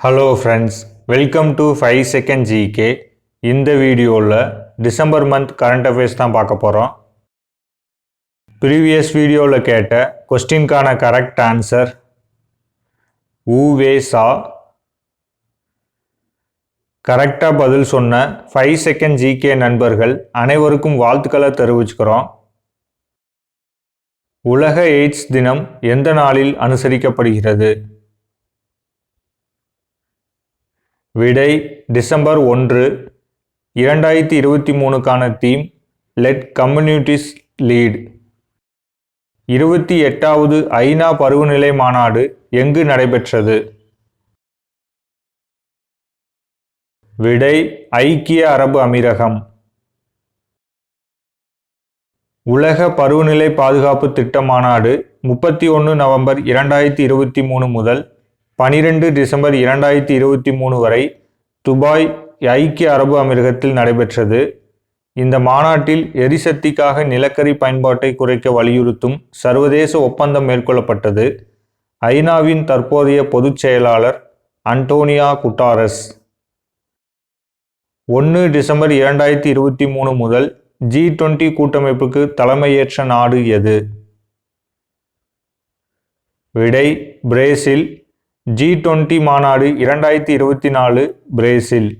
Hello friends welcome to five second GK இந்த வீடியோவில் December month current affairs தான் பார்க்க போகிறோம் ப்ரீவியஸ் வீடியோவில் கேட்ட கொஸ்டின்கான கரெக்ட் ஆன்சர் ஊவே சா கரெக்டாக பதில் சொன்ன ஃபைவ் செகண்ட் ஜிகே நண்பர்கள் அனைவருக்கும் வாழ்த்துக்களை தெரிவிச்சுக்கிறோம். உலக எய்ட்ஸ் தினம் எந்த நாளில் அனுசரிக்கப்படுகிறது? விடை டிசம்பர் ஒன்று இரண்டாயிரத்தி இருபத்தி மூணுக்கான தீம் லெட் கம்யூனிட்டிஸ் லீட் இருபத்தி எட்டாவது ஐநா பருவநிலை மாநாடு எங்கு நடைபெற்றது? விடை ஐக்கிய அரபு அமீரகம். உலக பருவநிலை பாதுகாப்பு திட்ட மாநாடு முப்பத்தி ஒன்று நவம்பர் இரண்டாயிரத்தி இருபத்தி மூணு முதல் பனிரெண்டு டிசம்பர் இரண்டாயிரத்தி இருபத்தி மூணு வரை துபாய் ஐக்கிய அரபு அமீரகத்தில் நடைபெற்றது. இந்த மாநாட்டில் எரிசக்திக்காக நிலக்கரி பயன்பாட்டை குறைக்க வலியுறுத்தும் சர்வதேச ஒப்பந்தம் மேற்கொள்ளப்பட்டது. ஐநாவின் தற்போதைய பொதுச் செயலாளர் அன்டோனியா குட்டாரஸ். ஒன்று டிசம்பர் இரண்டாயிரத்தி இருபத்தி மூணு முதல் ஜி டுவெண்ட்டி கூட்டமைப்புக்கு தலைமையேற்ற நாடு எது? விடை பிரேசில். ஜி டுவெண்ட்டி மாநாடு இரண்டாயிரத்தி இருபத்தி நாலு பிரேசில்.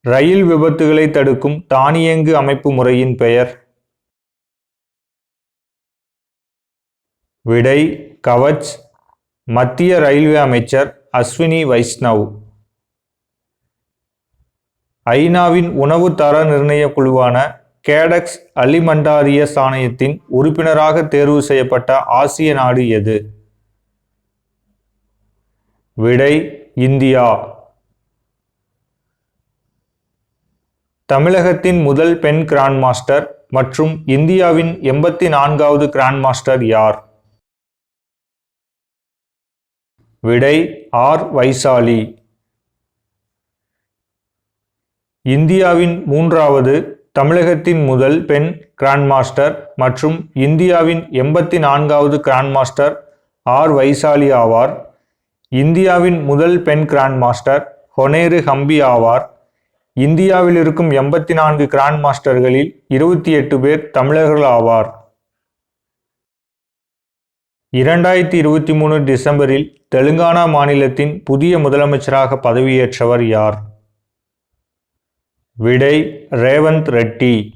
ரயில் விபத்துகளை தடுக்கும் தானியங்கு அமைப்பு முறையின் பெயர். விடை கவச் மத்திய ரயில்வே அமைச்சர் அஸ்வினி வைஷ்ணவ். ஐநாவின் உணவு தர நிர்ணய குழுவான கேடக்ஸ் அலிமண்டாரியஸ் ஆணையத்தின் உறுப்பினராக தேர்வு செய்யப்பட்ட ஆசிய நாடு எது? விடை இந்தியா. தமிழகத்தின் முதல் பெண் கிராண்ட் மாஸ்டர் மற்றும் இந்தியாவின் எண்பத்தி நான்காவது கிராண்ட் மாஸ்டர் யார்? விடை ஆர். வைசாலி. இந்தியாவின் மூன்றாவது தமிழகத்தின் முதல் பெண் கிராண்ட் மாஸ்டர் மற்றும் இந்தியாவின் எண்பத்தி நான்காவது கிராண்ட் மாஸ்டர் ஆர். வைசாலி ஆவார். இந்தியாவின் முதல் பெண் கிராண்ட் மாஸ்டர் ஹொனேரு ஹம்பி ஆவார். இந்தியாவில் இருக்கும் எண்பத்தி நான்கு கிராண்ட் மாஸ்டர்களில் இருபத்தி எட்டு பேர் தமிழர்கள் ஆவார். இரண்டாயிரத்தி இருபத்தி மூணு டிசம்பரில் தெலுங்கானா மாநிலத்தின் புதிய முதலமைச்சராக பதவியேற்றவர் யார்? விடை ரேவந்த் ரெட்டி.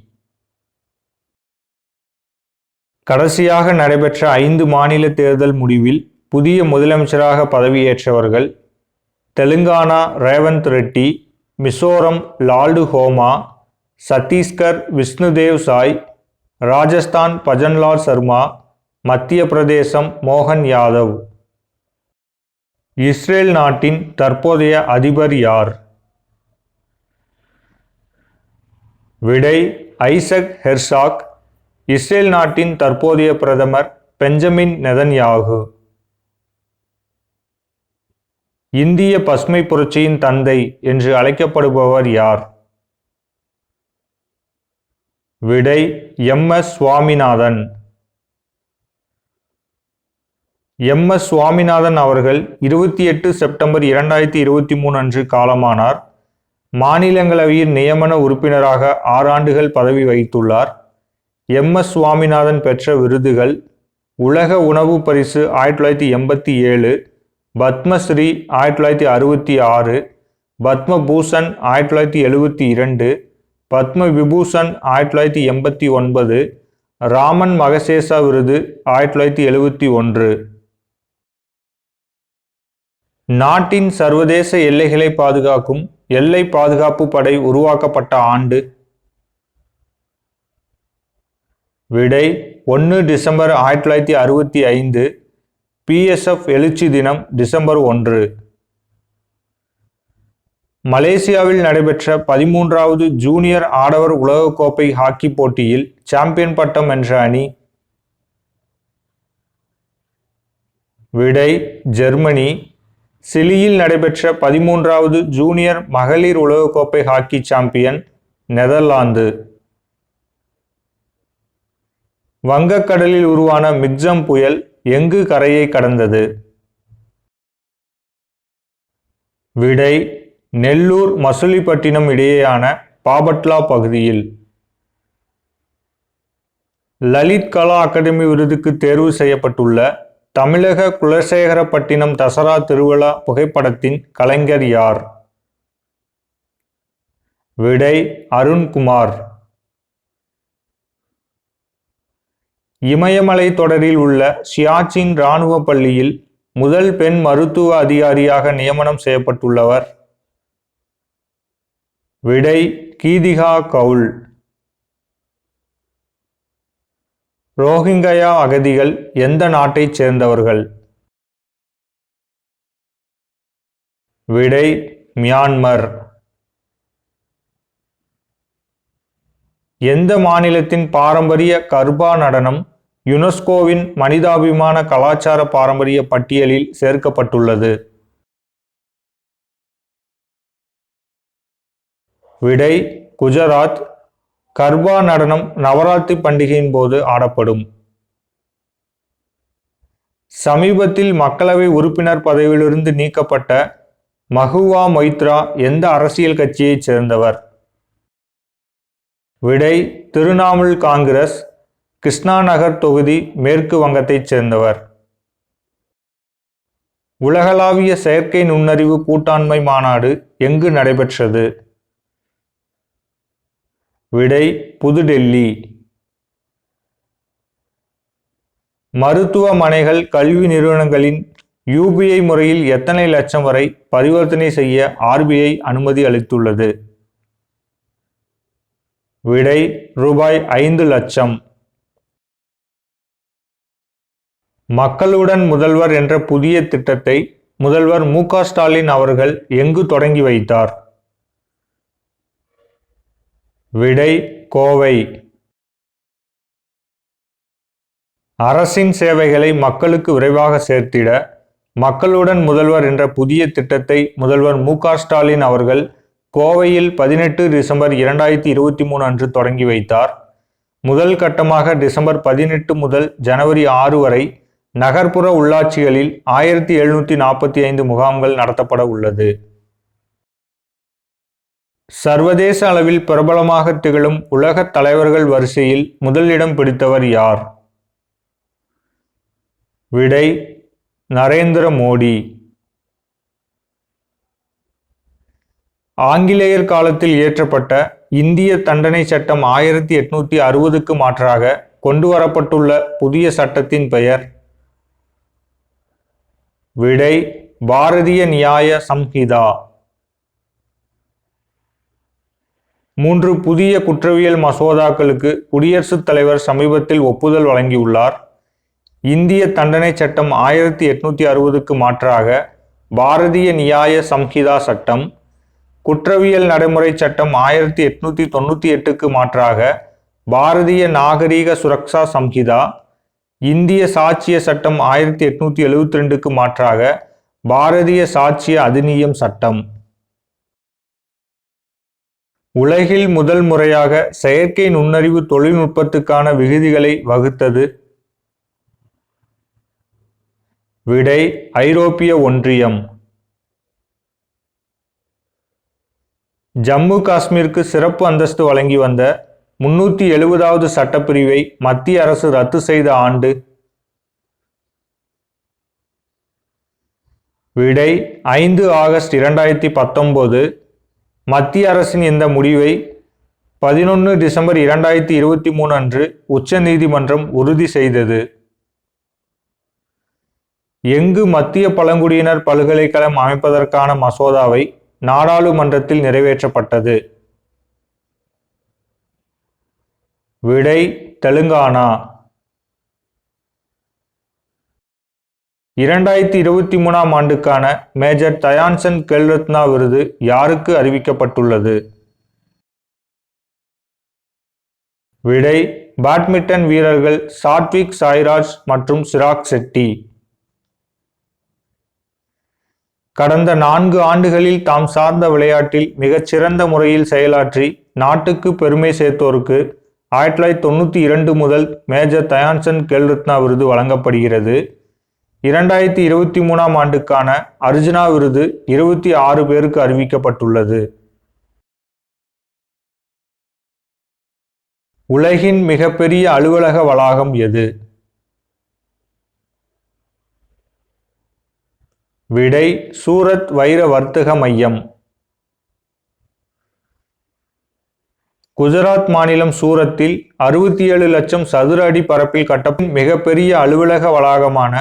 கடைசியாக நடைபெற்ற ஐந்து மாநில தேர்தல் முடிவில் புதிய முதலமைச்சராக பதவியேற்றவர்கள் தெலுங்கானா ரேவந்த் ரெட்டி மிசோரம் லால்டு ஹோமா சத்தீஸ்கர் விஷ்ணுதேவ் சாய் ராஜஸ்தான் பஜன்லால் சர்மா மத்திய பிரதேசம் மோகன் யாதவ். இஸ்ரேல் நாட்டின் தற்போதைய அதிபர் யார்? விடை ஐசக் ஹெர்சாக் இஸ்ரேல் நாட்டின் தற்போதைய பிரதமர் பெஞ்சமின் நெதன்யாகு. இந்திய பசுமை புரட்சியின் தந்தை என்று அழைக்கப்படுபவர் யார்? விடை M. S. Swaminathan. M. S. Swaminathan அவர்கள் இருபத்தி எட்டு செப்டம்பர் இரண்டாயிரத்தி இருபத்தி மூணு அன்று காலமானார். மாநிலங்களவையில் நியமன உறுப்பினராக ஆறாண்டுகள் பதவி வகித்துள்ளார். எம். எஸ். சுவாமிநாதன் பெற்ற விருதுகள் உலக உணவு பரிசு ஆயிரத்தி தொள்ளாயிரத்தி எண்பத்தி ஏழு பத்மஸ்ரீ ஆயிரத்தி தொள்ளாயிரத்தி அறுபத்தி ஆறு பத்மபூஷன் ஆயிரத்தி தொள்ளாயிரத்தி எழுபத்தி இரண்டு பத்ம விபூஷன் ஆயிரத்தி தொள்ளாயிரத்தி எண்பத்தி ஒன்பது ராமன் மகசேசா விருது ஆயிரத்தி தொள்ளாயிரத்தி எழுபத்தி ஒன்று. நாட்டின் சர்வதேச எல்லைகளை பாதுகாக்கும் எல்லை பாதுகாப்பு படை உருவாக்கப்பட்ட ஆண்டு. விடை ஒன்று டிசம்பர் ஆயிரத்தி தொள்ளாயிரத்தி அறுபத்தி ஐந்து பிஎஸ்எஃப் எழுச்சி தினம் டிசம்பர் ஒன்று. மலேசியாவில் நடைபெற்ற பதிமூன்றாவது ஜூனியர் ஆடவர் உலகக்கோப்பை ஹாக்கி போட்டியில் சாம்பியன் பட்டம் வென்ற அணி. விடை ஜெர்மனி. சிலியில் நடைபெற்ற பதிமூன்றாவது ஜூனியர் மகளிர் உலகக்கோப்பை ஹாக்கி சாம்பியன் நெதர்லாந்து. வங்கக்கடலில் உருவான மிக்ஜம் புயல் எங்கு கரையை கடந்தது? விடை நெல்லூர் மசுலிப்பட்டினம் இடையேயான பாபட்லா பகுதியில். லலித் கலா அகாடமி விருதுக்கு தேர்வு செய்யப்பட்டுள்ள தமிழக குலசேகரப்பட்டினம் தசரா திருவிழா புகைப்படத்தின் கலைஞர் யார்? விடை அருண்குமார். இமயமலை தொடரில் உள்ள சியாச்சின் இராணுவ பள்ளியில் முதல் பெண் மருத்துவ அதிகாரியாக நியமனம் செய்யப்பட்டுள்ளவர். விடை கீதிகா கவுல். ரோஹிங்கயா அகதிகள் எந்த நாட்டைச் சேர்ந்தவர்கள்? விடை மியான்மர். எந்த மாநிலத்தின் பாரம்பரிய கர்பா நடனம் யுனெஸ்கோவின் மனிதாபிமான கலாச்சார பாரம்பரிய பட்டியலில் சேர்க்கப்பட்டுள்ளது? விடை குஜராத். கர்பா நடனம் நவராத்திரி பண்டிகையின் போது ஆடப்படும். சமீபத்தில் மக்களவை உறுப்பினர் பதவியிலிருந்து நீக்கப்பட்ட மஹுவா மொய்த்ரா எந்த அரசியல் கட்சியைச் சேர்ந்தவர்? விடை திருணாமுல் காங்கிரஸ் கிருஷ்ணா நகர் தொகுதி மேற்கு வங்கத்தைச் சேர்ந்தவர். உலகளாவிய செயற்கை நுண்ணறிவு கூட்டாண்மை மாநாடு எங்கு நடைபெற்றது? விடை புதுடெல்லி. மருத்துவமனைகள் கல்வி நிறுவனங்களின் யூபிஐ முறையில் எத்தனை லட்சம் வரை பரிவர்த்தனை செய்ய ஆர்பிஐ அனுமதி அளித்துள்ளது? விடை ரூபாய் ஐந்து லட்சம். மக்களுடன் முதல்வர் என்ற புதிய திட்டத்தை முதல்வர் மு ஸ்டாலின் அவர்கள் எங்கு தொடங்கி வைத்தார்? விடை கோவை. அரசின் சேவைகளை மக்களுக்கு விரைவாக சேர்த்திட மக்களுடன் முதல்வர் என்ற புதிய திட்டத்தை முதல்வர் மு ஸ்டாலின் அவர்கள் கோவையில் பதினெட்டு டிசம்பர் இரண்டாயிரத்தி இருபத்தி மூணு அன்று தொடங்கி வைத்தார். முதல் கட்டமாக டிசம்பர் பதினெட்டு முதல் ஜனவரி ஆறு வரை நகர்ப்புற உள்ளாட்சிகளில் ஆயிரத்தி எழுநூற்றி நாற்பத்தி ஐந்து முகாம்கள் நடத்தப்பட உள்ளது. சர்வதேச அளவில் பிரபலமாக திகழும் உலக தலைவர்கள் வரிசையில் முதலிடம் பிடித்தவர் யார்? விடை நரேந்திர மோடி. ஆங்கிலேயர் காலத்தில் இயற்றப்பட்ட இந்திய தண்டனை சட்டம் ஆயிரத்தி எட்நூத்தி அறுபதுக்கு மாற்றாக கொண்டு வரப்பட்டுள்ள புதிய சட்டத்தின் பெயர் விடை பாரதிய நியாய சம்ஹிதா. மூன்று புதிய குற்றவியல் மசோதாக்களுக்கு குடியரசுத் தலைவர் சமீபத்தில் ஒப்புதல் வழங்கியுள்ளார். இந்திய தண்டனை சட்டம் ஆயிரத்தி எட்நூத்தி அறுபதுக்கு மாற்றாக பாரதிய நியாய சம்ஹிதா சட்டம் குற்றவியல் நடைமுறை சட்டம் ஆயிரத்தி எட்நூத்தி தொண்ணூற்றி எட்டுக்கு மாற்றாக பாரதிய நாகரீக சுரக்ஷா சம்ஹிதா இந்திய சாட்சிய சட்டம் ஆயிரத்தி எட்நூத்தி எழுவத்தி ரெண்டுக்கு மாற்றாக பாரதிய சாட்சிய அதிநியம் சட்டம். உலகில் முதல் முறையாக செயற்கை நுண்ணறிவு தொழில்நுட்பத்துக்கான விகுதிகளை வகுத்தது விடை ஐரோப்பிய ஒன்றியம். ஜம்மு காஷ்மீருக்கு சிறப்பு அந்தஸ்து வழங்கி வந்த முன்னூற்றி எழுபதாவது சட்டப்பிரிவை மத்திய அரசு ரத்து செய்த ஆண்டு. விடை ஐந்து ஆகஸ்ட் இரண்டாயிரத்தி பத்தொம்போது மத்திய அரசின் இந்த முடிவை பதினொன்று டிசம்பர் இரண்டாயிரத்தி இருபத்தி மூணு அன்று உச்சநீதிமன்றம் உறுதி செய்தது. எங்கு மத்திய பழங்குடியினர் பல்கலைக்கழகம் அமைப்பதற்கான மசோதாவை நாடாளுமன்றத்தில் நிறைவேற்றப்பட்டது. விடை தெலுங்கானா. இரண்டாயிரத்தி இருபத்தி மூணாம் ஆண்டுக்கான மேஜர் தயான்சன் கேல்ரத்னா விருது யாருக்கு அறிவிக்கப்பட்டுள்ளது? விடை பேட்மிண்டன் வீரர்கள் சாத்விக் சாய்ராஜ் மற்றும் சிராக் செட்டி. கடந்த நான்கு ஆண்டுகளில் தாம் சார்ந்த விளையாட்டில் மிகச்சிறந்த முறையில் செயலாற்றி நாட்டுக்கு பெருமை சேர்த்தோருக்கு ஆயிரத்தி தொள்ளாயிரத்தி தொண்ணூற்றி இரண்டு முதல் மேஜர் தயான்சன் கேல்ரத்னா விருது வழங்கப்படுகிறது. இரண்டாயிரத்தி இருபத்தி மூணாம் ஆண்டுக்கான அர்ஜுனா விருது இருபத்தி ஆறு பேருக்கு அறிவிக்கப்பட்டுள்ளது. உலகின் மிகப்பெரிய அலுவலக வளாகம் எது? விடை சூரத் வைர வர்த்தக மையம். குஜராத் மாநிலம் சூரத்தில் அறுபத்தி ஏழு லட்சம் சதுர அடி பரப்பில் கட்டப்படும் மிகப்பெரிய அலுவலக வளாகமான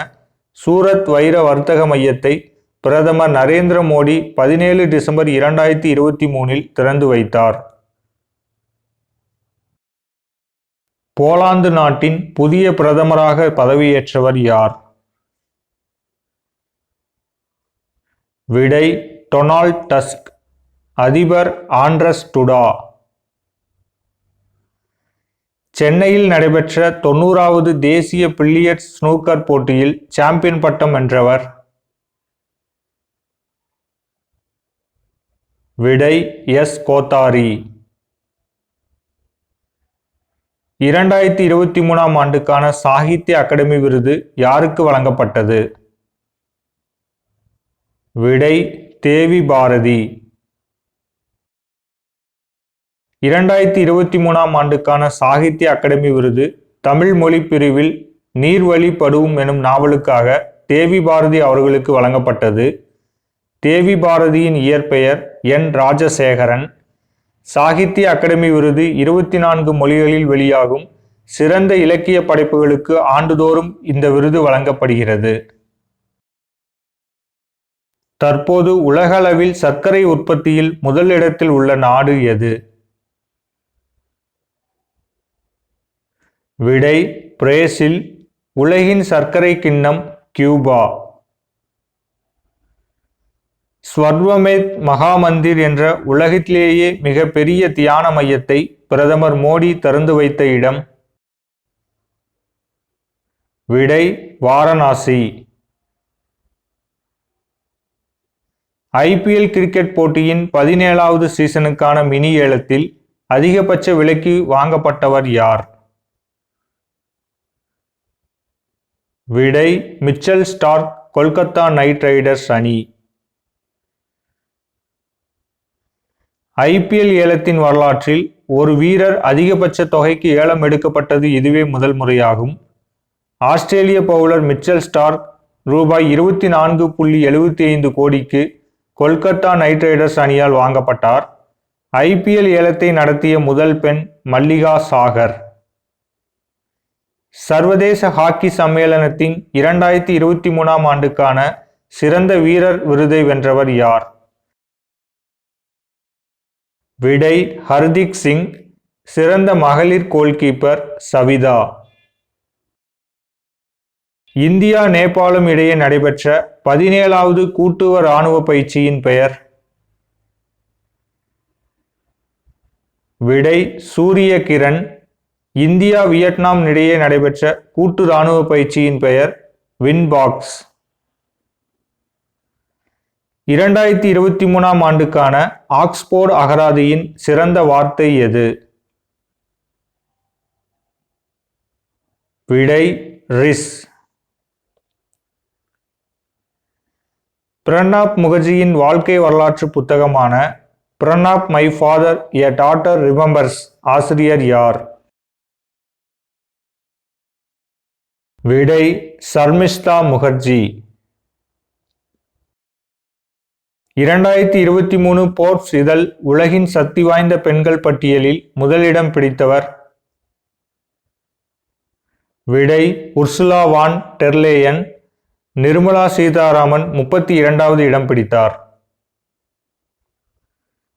சூரத் வைர வர்த்தக மையத்தை பிரதமர் நரேந்திர மோடி பதினேழு டிசம்பர் இரண்டாயிரத்தி இருபத்தி மூணில் திறந்து வைத்தார். போலாந்து நாட்டின் புதிய பிரதமராக பதவியேற்றவர் யார்? விடை டொனால்ட் டஸ்க். அதிபர் ஆண்ட்ரஸ் டுடா. சென்னையில் நடைபெற்ற தொண்ணூறாவது தேசிய பில்லியர்ட்ஸ் ஸ்னூக்கர் போட்டியில் சாம்பியன் பட்டம் வென்றவர். விடை எஸ் கோத்தாரி. இரண்டாயிரத்தி இருபத்தி மூணாம் ஆண்டுக்கான சாகித்ய அகாடமி விருது யாருக்கு வழங்கப்பட்டது? விடை தேவி பாரதி. இரண்டாயிரத்தி இருபத்தி மூணாம் ஆண்டுக்கான சாகித்ய அகாடமி விருது தமிழ் மொழி பிரிவில் நீர்வழி படுவும் எனும் நாவலுக்காக தேவி பாரதி அவர்களுக்கு வழங்கப்பட்டது. தேவி பாரதியின் இயற்பெயர் என். ராஜசேகரன். சாகித்ய அகாடமி விருது இருபத்தி நான்கு மொழிகளில் வெளியாகும். சிறந்த இலக்கிய படைப்புகளுக்கு ஆண்டுதோறும் இந்த விருது வழங்கப்படுகிறது. தற்போது உலகளவில் சர்க்கரை உற்பத்தியில் முதலிடத்தில் உள்ள நாடு எது? விடை பிரேசில். உலகின் சர்க்கரை கிண்ணம் கியூபா. ஸ்வர்வமேத் மகாமந்திர் என்ற உலகத்திலேயே மிக பெரிய தியான மையத்தை பிரதமர் மோடி திறந்து வைத்த இடம். விடை வாரணாசி. ஐபிஎல் கிரிக்கெட் போட்டியின் பதினேழாவது சீசனுக்கான மினி ஏலத்தில் அதிகபட்ச விலைக்கு வாங்கப்பட்டவர் யார்? விடை Mitchell Starc Kolkata Knight Riders அணி. ஐபிஎல் ஏலத்தின் வரலாற்றில் ஒரு வீரர் அதிகபட்ச தொகைக்கு ஏலம் எடுக்கப்பட்டது இதுவே முதல் முறையாகும். ஆஸ்திரேலிய பவுலர் மிச்சல் ஸ்டார்க் ரூபாய் இருபத்தி நான்கு புள்ளி எழுபத்தி ஐந்து கோடிக்கு கொல்கத்தா நைட் ரைடர்ஸ் அணியால் வாங்கப்பட்டார். ஐபிஎல் ஏலத்தை நடத்திய முதல் பெண் மல்லிகா சாகர். சர்வதேச ஹாக்கி சம்மேளனத்தின் இரண்டாயிரத்தி இருபத்தி மூணாம் ஆண்டுக்கான சிறந்த வீரர் விருதை வென்றவர் யார்? விடை ஹர்திக் சிங். சிறந்த மகளிர் கோல்கீப்பர் சவிதா. இந்தியா நேபாளம் இடையே நடைபெற்ற பதினேழாவது கூட்டுவ இராணுவ பயிற்சியின் பெயர் விடை சூரிய கிரண். இந்தியா வியட்நாம் இடையே நடைபெற்ற கூட்டு இராணுவ பயிற்சியின் பெயர் வின்பாக்ஸ் இரண்டாயிரத்தி இருபத்தி மூணாம் ஆண்டுக்கான ஆக்ஸ்போர்ட் அகராதியின் சிறந்த வார்த்தை எது? விடை ரிஸ். பிரணாப் முகர்ஜியின் வாழ்க்கை வரலாற்று புத்தகமான Pranab my father a daughter remembers ஆசிரியர் யார்? விடை சர்மிஷ்தா முகர்ஜி. இரண்டாயிரத்தி இருபத்தி மூணு போர்ப்ஸ் இதழ் உலகின் சக்தி வாய்ந்த பெண்கள் பட்டியலில் முதலிடம் பிடித்தவர். விடை Ursula von der Leyen Nirmala Sitharaman முப்பத்தி இரண்டாவது இடம் பிடித்தார்.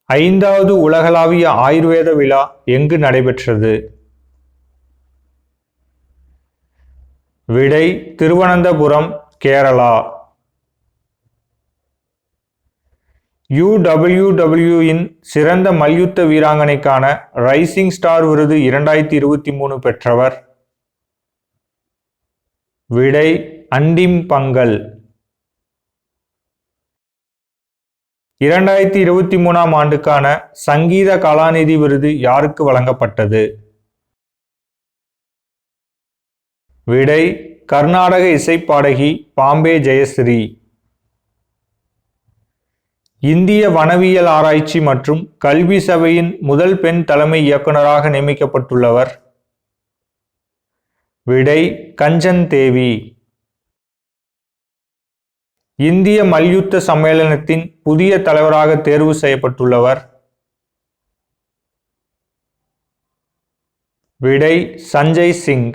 ஐந்தாவது உலகளாவிய ஆயுர்வேத விழா எங்கு நடைபெற்றது? விடை திருவனந்தபுரம் கேரளா. யுடபிள்யூடபிள்யூயின் சிறந்த மல்யுத்த வீராங்கனைக்கான ரைசிங் ஸ்டார் விருது இரண்டாயிரத்தி இருபத்தி மூணு பெற்றவர். விடை அண்டிம் பங்கல். இரண்டாயிரத்தி இருபத்தி மூணாம் ஆண்டுக்கான சங்கீத கலாநிதி விருது யாருக்கு வழங்கப்பட்டது? விடை கர்நாடக இசைப்பாடகி பாம்பே ஜெயஸ்ரீ. இந்திய வனவியல் ஆராய்ச்சி மற்றும் கல்வி சபையின் முதல் பெண் தலைமை இயக்குநராக நியமிக்கப்பட்டுள்ளவர். விடை கஞ்சன் தேவி. இந்திய மல்யுத்த சம்மேளனத்தின் புதிய தலைவராக தேர்வு செய்யப்பட்டுள்ளவர். விடை சஞ்சய் சிங்.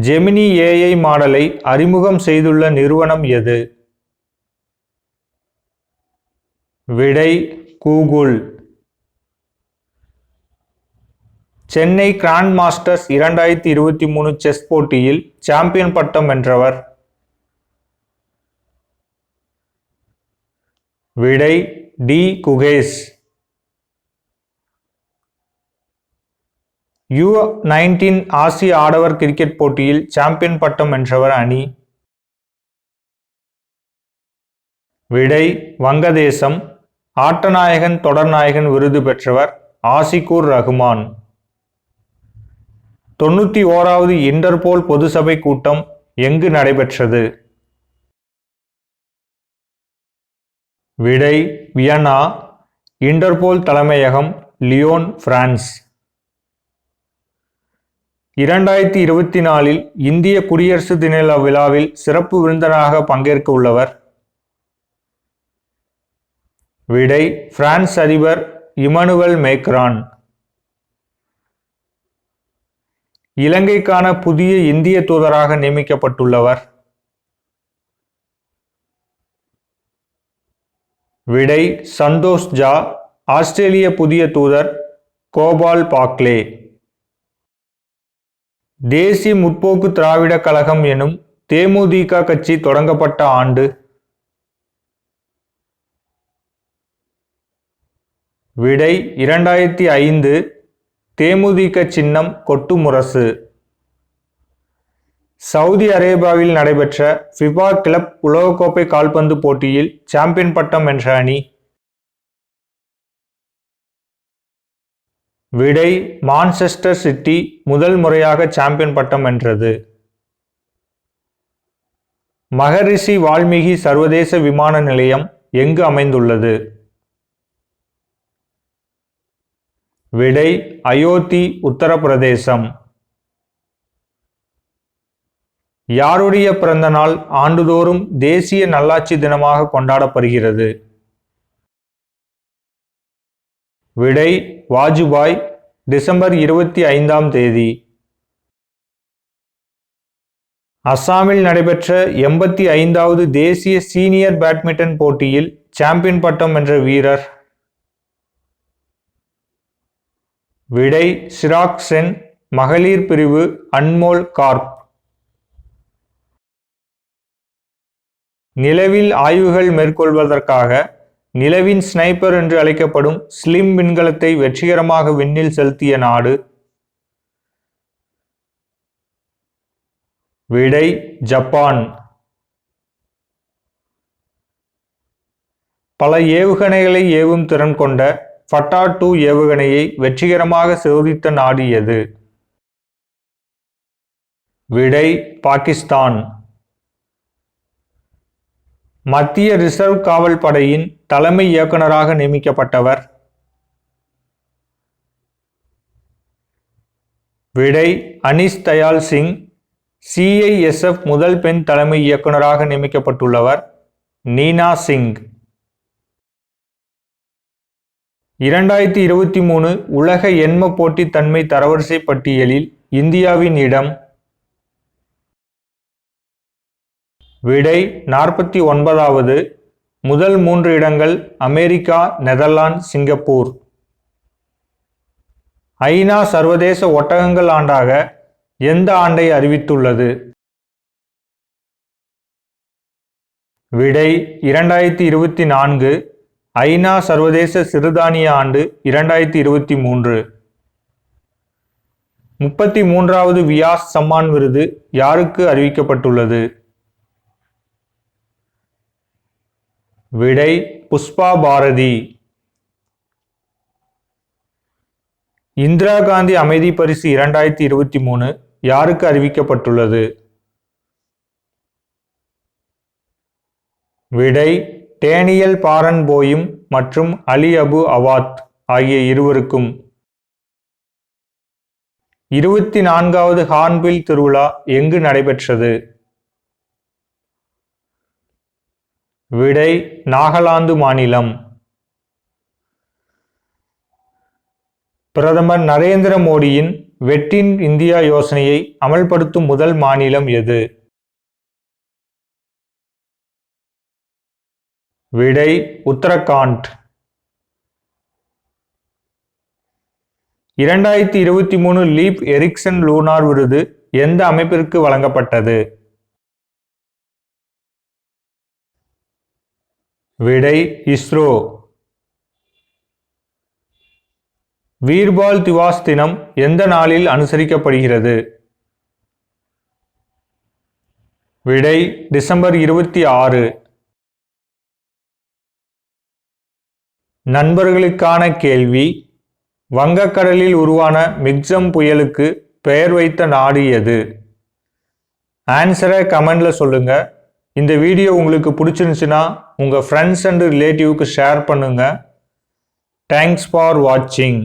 ஜெமினி ஏஐ மாடலை அறிமுகம் செய்துள்ள நிறுவனம் எது? விடை கூகுள். சென்னை கிராண்ட் மாஸ்டர்ஸ் இரண்டாயிரத்தி இருபத்தி மூணு செஸ் போட்டியில் சாம்பியன் பட்டம் வென்றவர். விடை டி குகேஷ். யூ நைன்டீன் ஆசிய ஆடவர் கிரிக்கெட் போட்டியில் சாம்பியன் பட்டம் வென்றவர் அணி. விடை வங்கதேசம். ஆட்டநாயகன் தொடர்நாயகன் விருது பெற்றவர் ஆசிகூர் ரகுமான். தொண்ணூற்றி ஓராவது இன்டர்போல் பொதுசபை கூட்டம் எங்கு நடைபெற்றது? விடை வியன்னா இன்டர்போல் தலைமையகம் லியோன் பிரான்ஸ். இரண்டாயிரத்தி இருபத்தி நாலில் இந்திய குடியரசு தின விழாவில் சிறப்பு விருந்தினராக பங்கேற்க உள்ளவர். விடை பிரான்ஸ் அதிபர் இமனுவல் மேக்ரான். இலங்கைக்கான புதிய இந்திய தூதராக நியமிக்கப்பட்டுள்ளவர். விடை சந்தோஷ் ஜா ஆஸ்திரேலிய புதிய தூதர் கோபால் பாக்லே. தேசிய முற்போக்கு திராவிட கழகம் எனும் தேமுதிக கட்சி தொடங்கப்பட்ட ஆண்டு. விடை இரண்டாயிரத்தி ஐந்து தேமுதிக சின்னம் கொட்டு முரசு சவுதி அரேபியாவில் நடைபெற்ற ஃபிபா கிளப் உலகக்கோப்பை கால்பந்து போட்டியில் சாம்பியன் பட்டம் வென்ற அணி. விடை மான்செஸ்டர் சிட்டி முதல் முறையாக சாம்பியன் பட்டம் வென்றது. மகரிஷி வால்மீகி சர்வதேச விமான நிலையம் எங்கு அமைந்துள்ளது? விடை அயோத்தி உத்தரப்பிரதேசம். யாருடைய பிறந்த நாள் ஆண்டுதோறும் தேசிய நல்லாட்சி தினமாக கொண்டாடப்படுகிறது? விடை வாஜுபாய் டிசம்பர் இருபத்தி ஐந்தாம் தேதி. அஸ்ஸாமில் நடைபெற்ற எண்பத்தி ஐந்தாவது தேசிய சீனியர் பேட்மிண்டன் போட்டியில் சாம்பியன் பட்டம் வென்ற வீரர் விடை சிராக் சென் மகளிர் பிரிவு அன்மோல் கார்ப். நிலவில் ஆய்வுகள் மேற்கொள்வதற்காக நிலவின் ஸ்னைப்பர் என்று அழைக்கப்படும் ஸ்லிம் விண்கலத்தை வெற்றிகரமாக விண்ணில் செலுத்திய நாடு. விடை ஜப்பான். பல ஏவுகணைகளை ஏவும் திறன் கொண்ட ஃபட்டா டூ ஏவுகணையை வெற்றிகரமாக சோதித்த நாடு எது? விடை பாகிஸ்தான். மத்திய ரிசர்வ் காவல் படையின் தலைமை இயக்குநராக நியமிக்கப்பட்டவர். விடை அனிஸ் தயால் சிங் சிஐஎஸ்எஃப் முதல் பெண் தலைமை இயக்குநராக நியமிக்கப்பட்டுள்ளவர் நீனா சிங். இரண்டாயிரத்தி இருபத்தி மூணு உலக எண்ம போட்டித்தன்மை தரவரிசை பட்டியலில் இந்தியாவின் இடம். விடை நாற்பத்தி ஒன்பதாவது. முதல் மூன்று இடங்கள் அமெரிக்கா நெதர்லாந்து சிங்கப்பூர். ஐநா சர்வதேச ஒட்டகங்கள் ஆண்டாக எந்த ஆண்டை அறிவித்துள்ளது? விடை இரண்டாயிரத்தி இருபத்தி நான்கு. ஐநா சர்வதேச சிறுதானிய ஆண்டு இரண்டாயிரத்தி இருபத்தி மூன்று. முப்பத்தி மூன்றாவது வியாஸ் சம்மான் விருது யாருக்கு அறிவிக்கப்பட்டுள்ளது? விடை புஷ்பா பாரதி. இந்திரா காந்தி அமைதி பரிசு இரண்டாயிரத்தி இருபத்தி மூணு யாருக்கு அறிவிக்கப்பட்டுள்ளது? விடை டேனியல் பாரன்போயும் மற்றும் அலி அபு அவாத் ஆகிய இருவருக்கும். இருபத்தி நான்காவது ஹார்ன்பில் திருவிழா எங்கு நடைபெற்றது? விடை நாகாலாந்து மாநிலம். பிரதமர் நரேந்திர மோடியின் வெட்டின் இந்தியா யோசனையை அமல்படுத்தும் முதல் மாநிலம் எது? விடை உத்தரகாண்ட். இரண்டாயிரத்தி இருபத்தி மூணு லீப் எரிக்சன் லூனார் விருது எந்த அமைப்பிற்கு வழங்கப்பட்டது? விடை இஸ்ரோ. வீர்பால் திவாஸ் தினம் எந்த நாளில் அனுசரிக்கப்படுகிறது? விடை டிசம்பர் இருபத்தி ஆறு. நண்பர்களுக்கான கேள்வி. வங்கக்கடலில் உருவான மிக்சம் புயலுக்கு பெயர் வைத்த நாடு எது? ஆன்சரை கமெண்டில் சொல்லுங்கள் இந்த வீடியோ உங்களுக்கு பிடிச்சிருந்துச்சுன்னா உங்கள் ஃப்ரெண்ட்ஸ் அண்டு ரிலேட்டிவ்க்கு ஷேர் பண்ணுங்கள் தேங்க்ஸ் ஃபார் வாட்சிங்